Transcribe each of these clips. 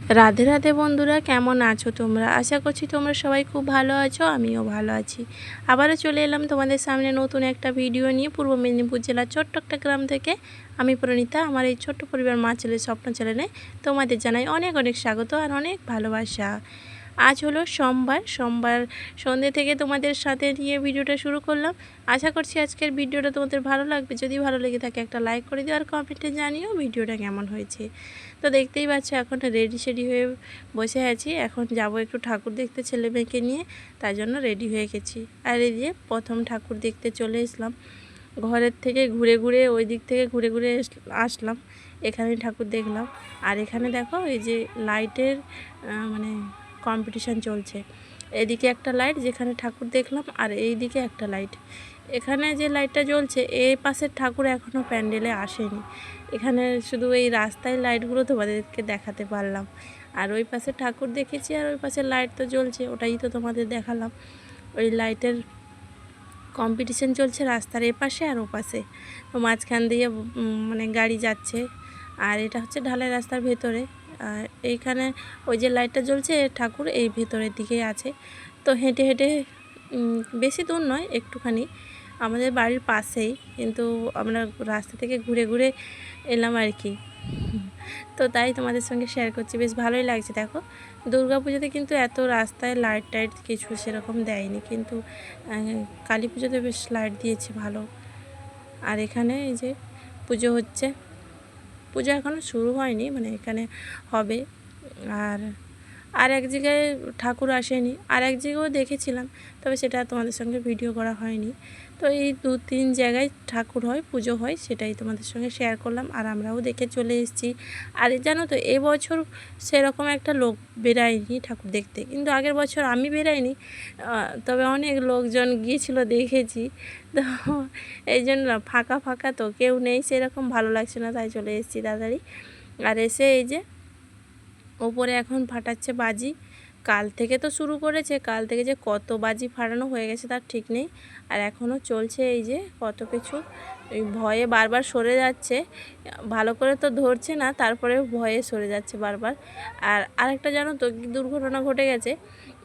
রাধে রাধে বন্ধুরা, কেমন আছো তোমরা? আশা করছি তোমরা সবাই খুব ভালো আছো, আমিও ভালো আছি। আবারও চলে এলাম তোমাদের সামনে নতুন একটা ভিডিও নিয়ে, পূর্ব মেদিনীপুর জেলার ছোট্ট একটা গ্রাম থেকে। আমি প্রণীতা, আমার এই ছোট্ট পরিবার মা ছেলে স্বপ্ন চ্যানেলে তোমাদের জানাই অনেক অনেক স্বাগত আর অনেক ভালোবাসা। আজ হলো সোমবার সোমবার সন্ধ্যে থেকে তোমাদের সাথে নিয়ে ভিডিওটা শুরু করলাম। আশা করছি আজকের ভিডিওটা তোমাদের ভালো লাগবে। যদি ভালো লেগে থাকে একটা লাইক করে দিও আর কমেন্টে জানিও ভিডিওটা কেমন হয়েছে। তো দেখতেই পাচ্ছ এখন রেডি সেডি হয়ে বসে আছি। এখন যাব একটু ঠাকুর দেখতে ছেলে মেয়েকে নিয়ে, তাই জন্য রেডি হয়ে গেছি। আর এই যে প্রথম ঠাকুর দেখতে চলে এসলাম। ঘরের থেকে ঘুরে ঘুরে ওই দিক থেকে ঘুরে ঘুরে আসলাম। এখানে ঠাকুর দেখলাম। আর এখানে দেখো এই যে লাইটের মানে কম্পিটিশান চলছে। এদিকে একটা লাইট যেখানে ঠাকুর দেখলাম আর এই দিকে একটা লাইট এখানে যে লাইটটা জ্বলছে এই পাশের ঠাকুর এখনও প্যান্ডেলে আসেনি। এখানে শুধু এই রাস্তায় লাইটগুলো তোমাদেরকে দেখাতে পারলাম। আর ওই পাশে ঠাকুর দেখেছি আর ওই পাশে লাইট তো জ্বলছে, ওটাই তো তোমাদের দেখালাম। ওই লাইটের কম্পিটিশান চলছে রাস্তার এপাশে আর ওপাশে। তো মাঝখান দিয়ে মানে গাড়ি যাচ্ছে। আর এটা হচ্ছে ঢালাই রাস্তার ভেতরে। আর এইখানে ওই যে লাইটটা জ্বলছে, ঠাকুর এই ভেতরের দিকেই আছে। তো হেঁটে হেঁটে বেশি দূর নয়, একটুখানি। আমাদের বাড়ির পাশেই, কিন্তু আমরা রাস্তা থেকে ঘুরে ঘুরে এলাম আর কি। তো তাই তোমাদের সঙ্গে শেয়ার করছি, বেশ ভালোই লাগছে। দেখো পুজোতে কিন্তু এত রাস্তায় লাইট টাইট কিছু সেরকম দেয়নি, কিন্তু কালী পুজোতে বেশ লাইট দিয়েছে ভালো। আর এখানে এই যে পুজো হচ্ছে। পুজো এখনও শুরু হয়নি মানে এখানে হবে। আর আর এক জায়গায় ঠাকুর আসেনি, আর এক জায়গায়ও দেখেছিলাম, তবে সেটা তোমাদের সঙ্গে ভিডিও করা হয়নি। তো এই দু তিন জায়গায় ঠাকুর হয়, পুজো হয়, সেটাই তোমাদের সঙ্গে শেয়ার করলাম, আর আমরাও দেখে চলে এসেছি। আর জানো তো এবছর সেরকম একটা লোক বেরায়নি ঠাকুর দেখতে, কিন্তু আগের বছর আমি বেরাইনি তবে অনেক লোকজন গিয়েছিল দেখেছি, তো এই জন্য ফাঁকা ফাঁকা তো কেউ নেই, সেরকম ভালো লাগছে না, তাই চলে এসেছি তাড়াতাড়ি। আর এসে এই যে ওপরে এখন ফাটাচ্ছে বাজি। কাল থেকে তো শুরু করেছে, কাল থেকে যে কত বাজি ফাটানো হয়ে গেছে তার ঠিক নেই। আর এখনও চলছে এই যে কত কিছু ভয়ে বারবার সরে যাচ্ছে। ভালো করে তো ধরছে না তারপরে ভয়ে সরে যাচ্ছে বারবার। আর আরেকটা জানো তো দুর্ঘটনা ঘটে গেছে?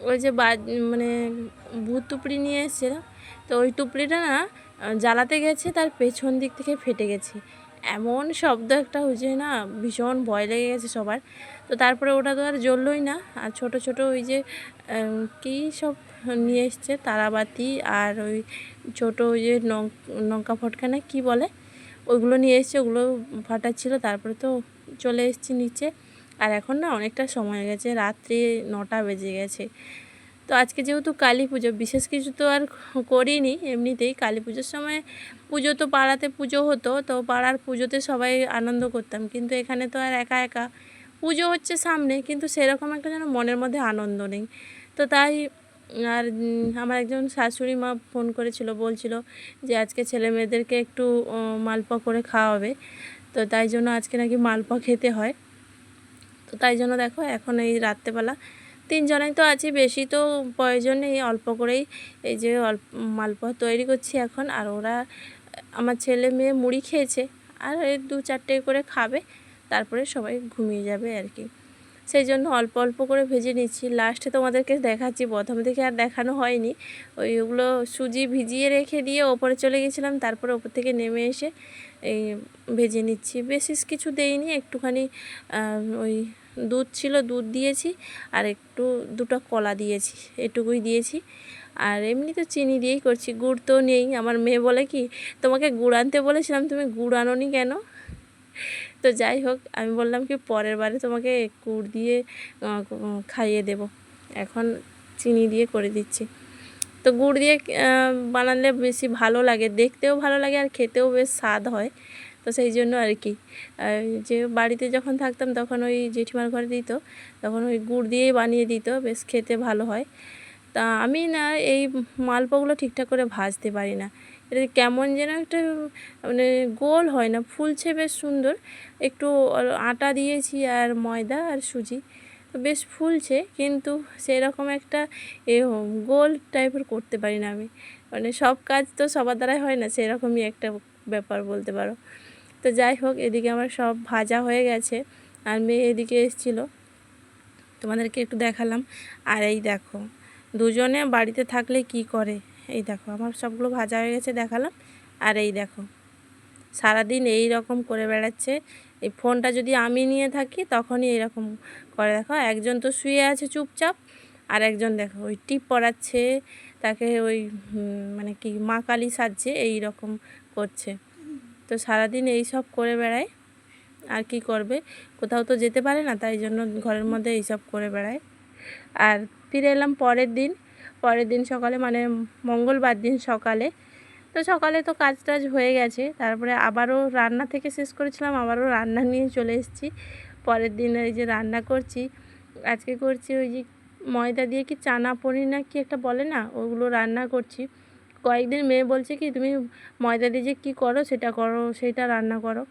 ওই যে বা মানে ভূত টুপড়ি নিয়ে এসছে তো ওই টুপড়িটা না জ্বালাতে গেছে, তার পেছন দিক থেকে ফেটে গেছে। এমন শব্দ একটা হয়েছে না, ভীষণ ভয় লেগে গেছে সবার। তো তারপরে ওটা তো আর জ্বললোই না। আর ছোট ছোট ওই যে কী সব নিয়ে এসছে, তারাবাতি আর ওই ছোট ওই যে লঙ্কা ফটকা না কী বলে? ওইগুলো নিয়ে এসছে, ওগুলো ফাটাচ্ছিল, তারপরে তো চলে এসেছি নিচে। আর এখন না অনেকটা সময় গেছে, রাত্রি নটা বেজে গেছে। তো আজকে যেহেতু কালী পুজো, বিশেষ কিছু তো আর করিনি, এমনিতেই কালী পুজোর সময় পুজো তো পাড়াতে পুজো হতো, তো পাড়ার পুজোতে সবাই আনন্দ করতাম। কিন্তু এখানে তো আর একা একা পুজো হচ্ছে সামনে, কিন্তু সেরকম একটা যেন মনের মধ্যে আনন্দ নেই। তো তাই আর আমার একজন শাশুড়ি মা ফোন করেছিল, বলছিল যে আজকে ছেলে মেয়েদেরকে একটু মালপোয়া করে খাওয়াবে। তো তাই জন্য আজকে নাকি মালপোয়া খেতে হয়। তো তাই জন্য দেখো, এখন এই রাত্রেবেলা তিনজনেই তো আছি, বেশি তো প্রয়োজন নেই, অল্প করেই এই যে অল্প মালপোয়া তৈরি করছি এখন। আর ওরা, আমার ছেলে মেয়ে মুড়ি খেয়েছে, আর দু চারটে করে খাবে, তারপরে সবাই ঘুমিয়ে যাবে আর কি। সেই জন্য অল্প অল্প করে ভেজে নিচ্ছি। লাস্টে তোমাদেরকে দেখাচ্ছি, প্রথম থেকে আর দেখানো হয়নি। ওইগুলো সুজি ভিজিয়ে রেখে দিয়ে ওপরে চলে গেছিলাম, তারপরে ওপর থেকে নেমে এসে এই ভেজে নিচ্ছি। বেশি কিছু দেইনি, একটুখানি ওই দুধ ছিল, দুধ দিয়েছি আর একটু দুটো কলা দিয়েছি, এটুকুই দিয়েছি। আর এমনি তো চিনি দিয়েই করছি, গুড় তো নেই। আমার মেয়ে বলে কি, তোমাকে গুড় আনতে বলেছিলাম, তুমি গুড় আনোনি কেন? তো যাই হোক, আমি বললাম কি, পরের বারে তোমাকে গুড় দিয়ে খাইয়ে দেব। এখন চিনি দিয়ে করে দিচ্ছি। তো গুড় দিয়ে বানালে বেশি ভালো লাগে, দেখতেও ভালো লাগে আর খেতেও বেশ স্বাদ হয়। তো সেই জন্য আর কি। যে বাড়িতে যখন থাকতাম তখন ওই জেঠিমার ঘরে দিত, তখন ওই গুড় দিয়েই বানিয়ে দিত, বেশ খেতে ভালো হয়। তা আমি না এই মালপোগুলো ঠিকঠাক করে ভাজতে পারি না। এটা কেমন যেন একটা মানে গোল হয় না, ফুলছে বেশ সুন্দর। একটু আটা দিয়েছি আর ময়দা আর সুজি বেশ ফুলছে কিন্তু সেরকম একটা এ গোল টাইপের করতে পারি না আমি। মানে সব কাজ তো সবার দ্বারাই হয় না, সেরকমই একটা ব্যাপার বলতে পারো। তো যাই হোক, এদিকে আমার সব ভাজা হয়ে গেছে। আর মেয়ে এদিকে এসেছিল। তোমাদেরকে একটু দেখালাম। আর এই দেখো, দুজনে বাড়িতে থাকলে কি করে? এই দেখো, আমার সবগুলো ভাজা হয়ে গেছে, দেখালাম। আর এই দেখো, সারাদিন এই রকম করে বেড়াচ্ছে। এই ফোনটা যদি আমি নিয়ে থাকি, তখনই এরকম করে। দেখো, একজন তো শুয়ে আছে চুপচাপ, আর একজন দেখো, ওই টিপ পড়াচ্ছে তাকে ওই মানে কি, মা কালী সাজছে, এই রকম করছে। তো সারাদিন এই সব করে বেড়ায়। আর কি করবে? কোথাও তো যেতে পারে না, তাই জন্য ঘরের মধ্যে এইসব করে বেড়ায়। আর ফিরে এলাম পরের দিন। পরের দিন সকালে মানে মঙ্গলবার দিন সকালে। তো সকালে তো কাজ টাজ হয়ে গেছে। তারপরে আবারও রান্না থেকে শেষ করেছিলাম, আবারও রান্না নিয়ে চলে এসেছি। পরের দিন এই যে রান্না করছি, আজকে করছি ওই যে ময়দা দিয়ে কি চানা পনির না কি একটা বলে না, ওগুলো রান্না করছি। কয়েকদিন মেয়ে বলছে কি, তুমি ময়দা দিয়ে যে কী করো, সেটা করো, সেটা রান্না করো।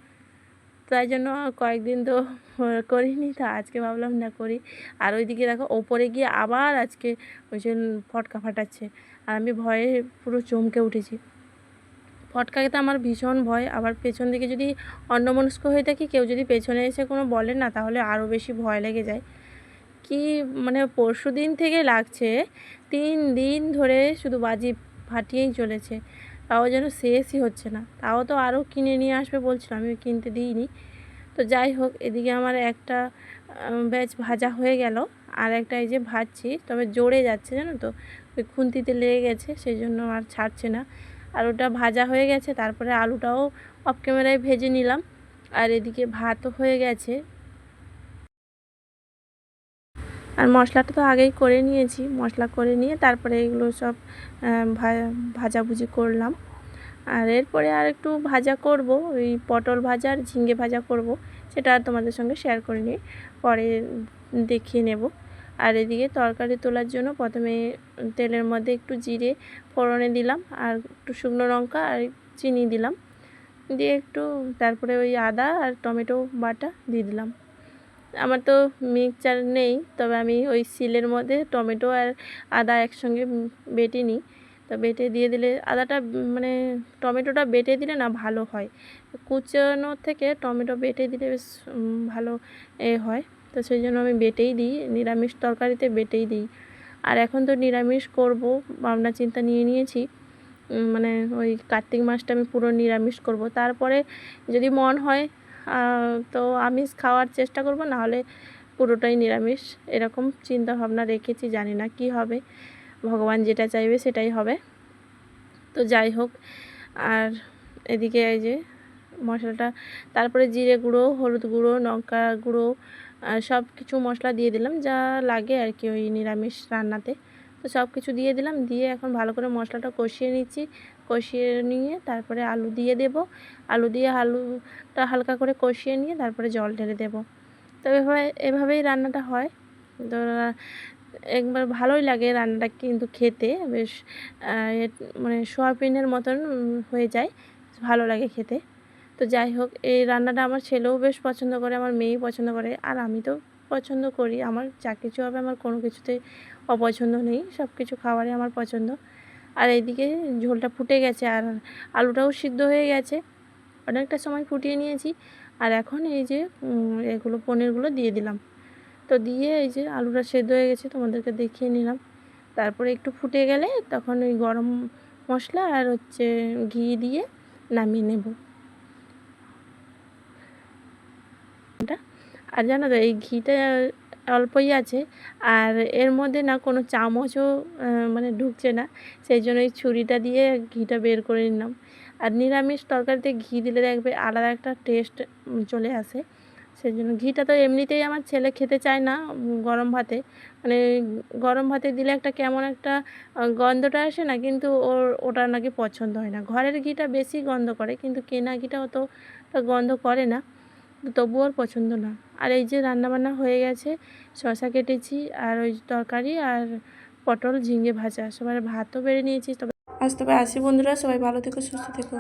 তাই জন্য কয়েকদিন তো করিনি, তা আজকে ভাবলাম না করি। আর ওইদিকে দেখো, ওপরে গিয়ে আবার আজকে ওই যে ফটকা ফাটাচ্ছে। আর আমি ভয়ে পুরো চমকে উঠেছি। ফটকাকে তো আমার ভীষণ ভয়। আবার পেছন দিকে যদি অন্যমনস্ক হয়ে থাকি, কেউ যদি পেছনে এসে কোনো বলে না, তাহলে আরও বেশি ভয় লেগে যায়। কি মানে পরশু দিন থেকে লাগছে, তিন দিন ধরে শুধু বাজি ফাটিয়েই চলেছে। তাও যেন শেষই হচ্ছে না। তাও তো আরও কিনে নিয়ে আসবে বলছিলাম, আমি কিনতে দিইনি। তো যাই হোক, এদিকে আমার একটা ব্যাচ ভাজা হয়ে গেল। আর একটা এই যে ভাজছি, তবে জোরে যাচ্ছে, জানো তো? ওই খুন্তিতে লেগে গেছে সেই জন্য আর ছাড়ছে না। আর ওটা ভাজা হয়ে গেছে, তারপরে আলুটাও অফ ক্যামেরায় ভেজে নিলাম। আর এদিকে ভাতও হয়ে গেছে। আর মশলাটা তো আগেই করে নিয়েছি। মশলা করে নিয়ে তারপরে এগুলো সব ভাজাভুজি করলাম। আর এরপরে আর একটু ভাজা করব। ওই পটল ভাজা আর ঝিঙ্গে ভাজা করব। সেটা আর তোমাদের সঙ্গে শেয়ার করে নিই। পরে দেখিয়ে নেব। আর এদিকে তরকারি তোলার জন্য প্রথমে তেলের মধ্যে একটু জিরে, ফোড়নে দিলাম। আর একটু শুকনো লঙ্কা আর চিনি দিলাম। দিয়ে একটু তারপরে ওই আদা আর টমেটো বাটা দিয়ে দিলাম। আমার তো মিক্সচার নেই, তবে আমি ওই সিলের মধ্যে টমেটো আর আদা একসঙ্গে বেটে নিই। তো বেটে দিয়ে দিলে আদাটা মানে টমেটোটা বেটে দিলে না ভালো হয়। কুচানোর থেকে টমেটো বেটে দিলে বেশ ভালো, এ, হয়। তো সেই জন্য আমি বেটেই দিই, নিরামিষ তরকারিতে বেটেই দিই। আর এখন তো নিরামিষ করব, ভাবনা চিন্তা নিয়ে নিয়েছি। মানে ওই কার্তিক মাসটা আমি পুরো নিরামিষ করব। তারপরে যদি মন হয় তো আমিষ খাওয়ার চেষ্টা করব, নাহলে পুরোটাই নিরামিষ। এরকম চিন্তা ভাবনা রেখেছি, জানি না কি হবে। ভগবান যেটা চাইবে সেটাই হবে। তো যাই হোক, আর এদিকে এই যে মশলাটা, তারপরে জিরে গুঁড়ো, হলুদ গুঁড়ো, লঙ্কা গুঁড়ো সব কিছু মশলা দিয়ে দিলাম, যা লাগে আর কি ওই নিরামিষ রান্নাতে। তো সব কিছু দিয়ে দিলাম, দিয়ে এখন ভালো করে মশলাটা কষিয়ে নিচ্ছি। কষিয়ে নিয়ে তারপরে আলু দিয়ে দেব। আলু দিয়ে আলুটা হালকা করে কষিয়ে নিয়ে তারপরে জল ঢেলে দেব। তো এভাবে, এভাবেই রান্নাটা হয়। তো একবার ভালোই লাগে রান্নাটা কিন্তু খেতে। বেশ মানে সোয়াবিনের মতন হয়ে যায়। ভালো লাগে খেতে। তো যাই হোক, এই রান্নাটা আমার ছেলেও বেশ পছন্দ করে, আমার মেয়েই পছন্দ করে। আর আমি তো পছন্দ করি। আমার যা কিছু হবে আমার কোনো কিছুতে অপছন্দ নেই। সব কিছু খাবারই আমার পছন্দ। আর এইদিকে ঝোলটা ফুটে গেছে আর আলুটাও সিদ্ধ হয়ে গেছে। অনেকটা সময় ফুটিয়ে নিয়েছি আর এখন এই যে এগুলো পনিরগুলো দিয়ে দিলাম। তো দিয়ে এই যে আলুটা সেদ্ধ হয়ে গেছে, তোমাদেরকে দেখিয়ে নিলাম। তারপরে একটু ফুটে গেলে তখন ওই গরম মশলা আর হচ্ছে ঘি দিয়ে নামিয়ে নেব। আর জানো তো, এই ঘিটা অল্পই আছে। আর এর মধ্যে না কোনো চামচও মানে ঢুকছে না। সেই জন্য এই ছুরিটা দিয়ে ঘিটা বের করে নিলাম। আর নিরামিষ তরকারিতে ঘি দিলে দেখবে আলাদা একটা টেস্ট চলে আসে। সেই জন্য ঘিটা তো এমনিতেই আমার ছেলে খেতে চায় না গরম ভাতে। মানে গরম ভাতে দিলে একটা কেমন একটা গন্ধটা আসে না, কিন্তু ওর, ওটা নাকি পছন্দ হয় না। ঘরের ঘিটা বেশি গন্ধ করে, কিন্তু কেনা ঘিটা অত গন্ধ করে না। তবুও ওর পছন্দ না। আর এই যে রান্নাবান্না হয়ে গেছে শশা কেটেছি, আর ওই তরকারি আর পটল ঝিঙে ভাজা। সবার ভাতও বেড়ে নিয়েছি, তবে আজ তবে আসি বন্ধুরা, সবাই ভালো থেকো, সুস্থ থেকো।